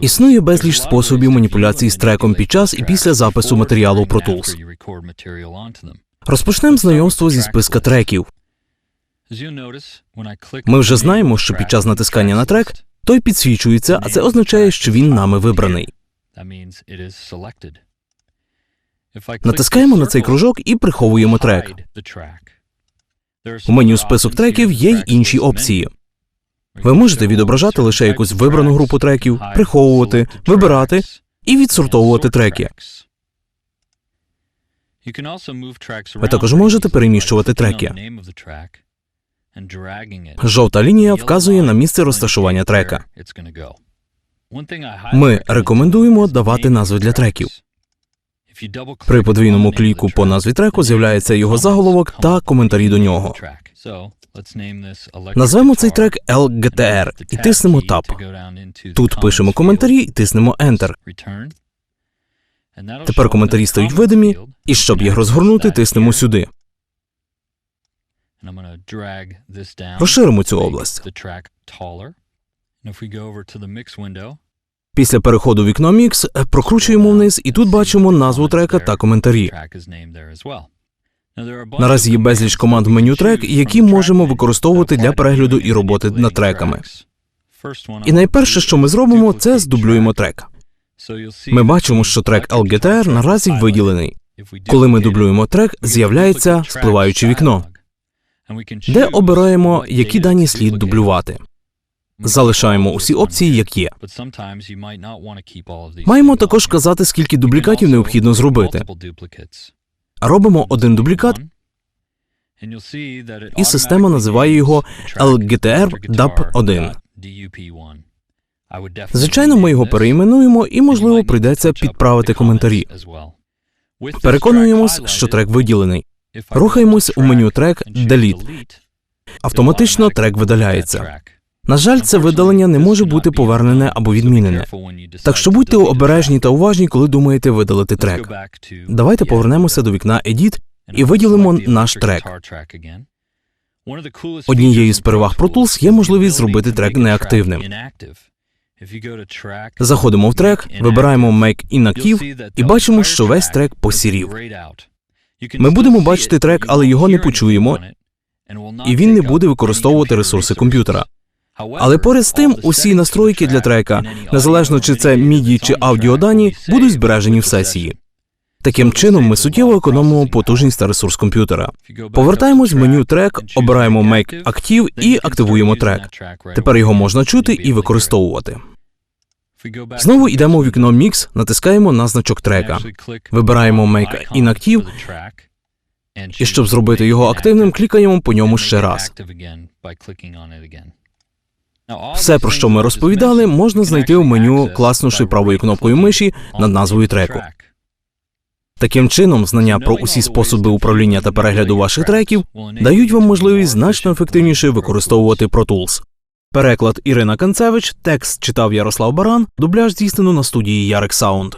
Існує безліч способів маніпуляції з треком під час і після запису матеріалу Pro Tools. Розпочнемо знайомство зі списка треків. Ми вже знаємо, що під час натискання на трек той підсвічується, а це означає, що він нами вибраний. Натискаємо на цей кружок і приховуємо трек. У меню список треків є й інші опції. Ви можете відображати лише якусь вибрану групу треків, приховувати, вибирати і відсортовувати треки. Ви також можете переміщувати треки. Жовта лінія вказує на місце розташування трека. Ми рекомендуємо давати назви для треків. При подвійному кліку по назві треку з'являється його заголовок та коментарі до нього. Назвемо цей трек LGTR і тиснемо Tab. Тут пишемо коментарі і тиснемо Enter. Тепер коментарі стають видимі, і щоб їх розгорнути, тиснемо сюди. Розширимо цю область. Після переходу в вікно Mix е, прокручуємо вниз, і тут бачимо назву трека та коментарі. Наразі є безліч команд меню трек, які можемо використовувати для перегляду і роботи над треками. І найперше, що ми зробимо, це здублюємо трек. Ми бачимо, що трек LGTR наразі виділений. Коли ми дублюємо трек, з'являється спливаюче вікно, де обираємо, які дані слід дублювати. Залишаємо усі опції, як є. Маємо також казати, скільки дублікатів необхідно зробити. Робимо один дублікат, і система називає його LGTR DAP 1. Звичайно, ми його переіменуємо і, можливо, прийдеться підправити коментарі. Переконуємось, що трек виділений. Рухаємось у меню трек Delete. Автоматично трек видаляється. На жаль, це видалення не може бути повернене або відмінене. Так що будьте обережні та уважні, коли думаєте видалити трек. Давайте повернемося до вікна Edit і виділимо наш трек. Однією з переваг Pro Tools є можливість зробити трек неактивним. Заходимо в трек, вибираємо Make Inactive і бачимо, що весь трек посірів. Ми будемо бачити трек, але його не почуємо, і він не буде використовувати ресурси комп'ютера. Але поряд з тим, усі настройки для трека, незалежно чи це MIDI чи аудіодані, будуть збережені в сесії. Таким чином, ми суттєво економимо потужність та ресурс комп'ютера. Повертаємось в меню трек, обираємо Make Active і активуємо трек. Тепер його можна чути і використовувати. Знову йдемо у вікно Mix, натискаємо на значок трека. Вибираємо Make Inactive, і щоб зробити його активним, клікаємо по ньому ще раз. Все, про що ми розповідали, можна знайти у меню, класнувши правою кнопкою миші над назвою треку. Таким чином, знання про усі способи управління та перегляду ваших треків дають вам можливість значно ефективніше використовувати Pro Tools. Переклад Ірина Канцевич, текст читав Ярослав Баран, дубляж здійснено на студії Ярик Саунд.